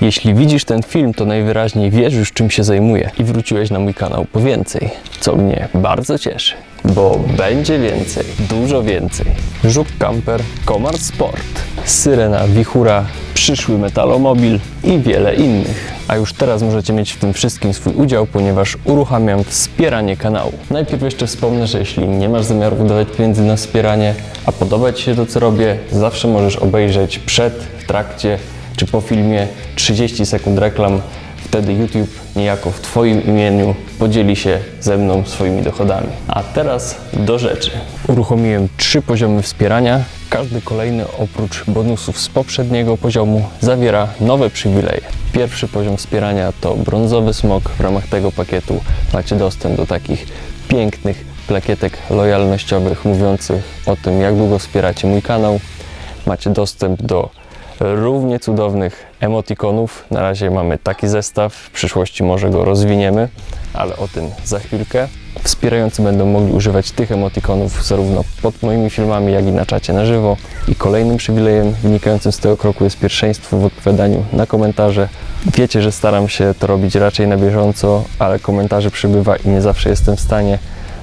Jeśli widzisz ten film, to najwyraźniej wiesz już czym się zajmuję i wróciłeś na mój kanał po więcej, co mnie bardzo cieszy, bo będzie więcej, dużo więcej. Żuk Camper, Komar Sport, Syrena, Wichura, przyszły metalomobil i wiele innych. A już teraz możecie mieć w tym wszystkim swój udział, ponieważ uruchamiam wspieranie kanału. Najpierw jeszcze wspomnę, że jeśli nie masz zamiaru wydawać pieniędzy na wspieranie, a podoba Ci się to, co robię, zawsze możesz obejrzeć przed, w trakcie czy po filmie 30 sekund reklam. Wtedy YouTube niejako w Twoim imieniu podzieli się ze mną swoimi dochodami. A teraz do rzeczy. Uruchomiłem trzy poziomy wspierania. Każdy kolejny oprócz bonusów z poprzedniego poziomu zawiera nowe przywileje. Pierwszy poziom wspierania to brązowy smok. W ramach tego pakietu macie dostęp do takich pięknych plakietek lojalnościowych mówiących o tym, jak długo wspieracie mój kanał. Macie dostęp do równie cudownych emotikonów. Na razie mamy taki zestaw, w przyszłości może go rozwiniemy, ale o tym za chwilkę. Wspierający będą mogli używać tych emotikonów zarówno pod moimi filmami, jak i na czacie na żywo. I kolejnym przywilejem wynikającym z tego kroku jest pierwszeństwo w odpowiadaniu na komentarze. Wiecie, że staram się to robić raczej na bieżąco, ale komentarzy przybywa i nie zawsze jestem w stanie,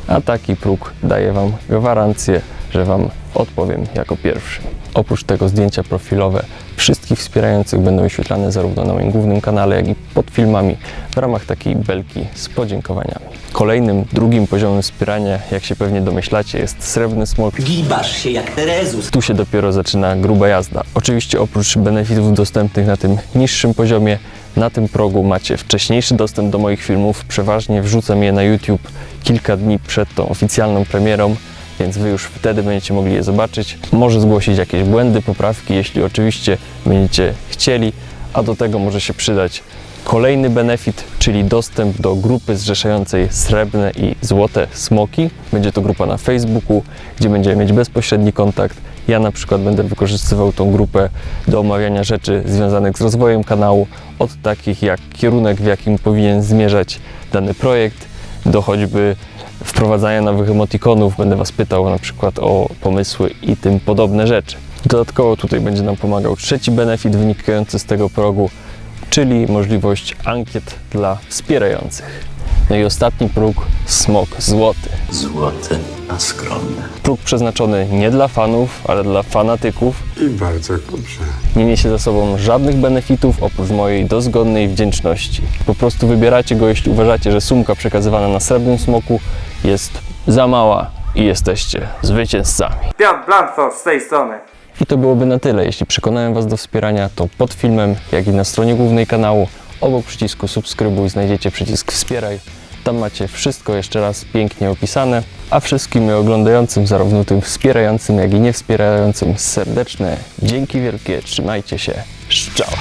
a taki próg daje Wam gwarancję, że Wam odpowiem jako pierwszy. Oprócz tego zdjęcia profilowe wszystkich wspierających będą wyświetlane zarówno na moim głównym kanale, jak i pod filmami w ramach takiej belki z podziękowaniami. Kolejnym, drugim poziomem wspierania, jak się pewnie domyślacie, jest srebrny smok. Gibasz się jak Terezus. Tu się dopiero zaczyna gruba jazda. Oczywiście oprócz benefitów dostępnych na tym niższym poziomie, na tym progu macie wcześniejszy dostęp do moich filmów. Przeważnie wrzucam je na YouTube kilka dni przed tą oficjalną premierą, więc Wy już wtedy będziecie mogli je zobaczyć. Może zgłosić jakieś błędy, poprawki, jeśli oczywiście będziecie chcieli, a do tego może się przydać Kolejny benefit, czyli dostęp do grupy zrzeszającej srebrne i złote smoki. Będzie to grupa na Facebooku, gdzie będziemy mieć bezpośredni kontakt. Ja na przykład będę wykorzystywał tą grupę do omawiania rzeczy związanych z rozwojem kanału, od takich jak kierunek, w jakim powinien zmierzać dany projekt, do choćby wprowadzania nowych emotikonów. Będę Was pytał na przykład o pomysły i tym podobne rzeczy. Dodatkowo tutaj będzie nam pomagał trzeci benefit wynikający z tego progu, czyli możliwość ankiet dla wspierających. No i ostatni próg smok złoty. Złote, a skromne. Próg przeznaczony nie dla fanów, ale dla fanatyków. I bardzo dobrze. Nie niesie za sobą żadnych benefitów oprócz mojej dozgodnej wdzięczności. Po prostu wybieracie go, jeśli uważacie, że sumka przekazywana na srebrnym smoku jest za mała i jesteście zwycięzcami. Piotr Blanco z tej strony. I to byłoby na tyle. Jeśli przekonałem Was do wspierania, to pod filmem, jak i na stronie głównej kanału, obok przycisku subskrybuj znajdziecie przycisk wspieraj. Tam macie wszystko jeszcze raz pięknie opisane, a wszystkim oglądającym, zarówno tym wspierającym, jak i niewspierającym serdeczne dzięki wielkie, trzymajcie się, szczała.